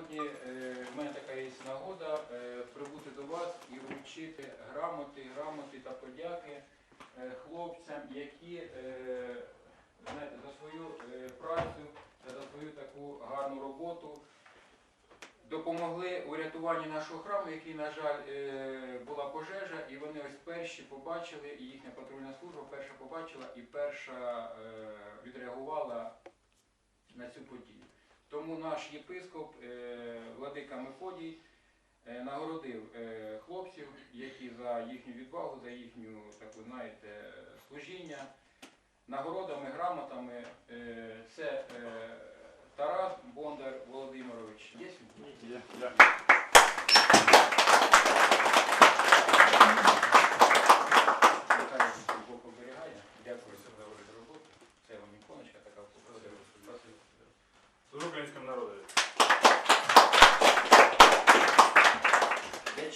сьогодні е, в мене така є нагода е, прибути до вас і вручити грамоти, грамоти та подяки е, хлопцям, які знаєте, за свою працю та за свою таку гарну роботу допомогли у рятуванні нашого храму, який, на жаль, була пожежа, і вони ось перші побачили, і їхня патрульна служба перша побачила і перша відреагувала на цю подію. Тому наш єпископ е, Владика Мефодій е, нагородив е, хлопців, які за їхню відвагу, за їхню, так ви знаєте, служіння, нагородами, грамотами. Це Тарас Бондар Володимирович. Є? Є,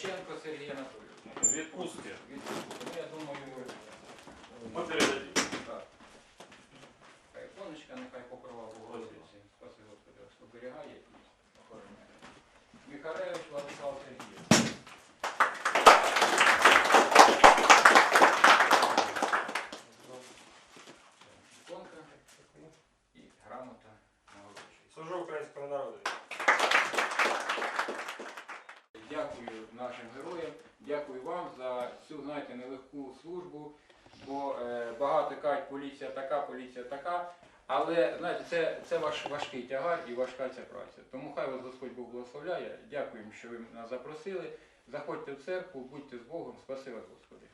Дяченко Сергій Анатолійович. Відпустки. Ну, я думаю, Ми передадим. так. Хай іконочка, нехай покрова Богородиці. Спасибо, Господи, оберігає і охороняє. Михайлович Владислав Сергійович. Іконка і грамота нагороджується. Служу українському народові. Дякую нашим героям, дякую вам за цю знаєте, нелегку службу, бо е, багато кажуть, поліція така, поліція така. Але знаєте, це, це ваш важкий тягар і важка ця праця. Тому хай вас Господь Бог благословляє. Дякуємо, що ви нас запросили. Заходьте в церкву, будьте з Богом. Спасибо, Господи.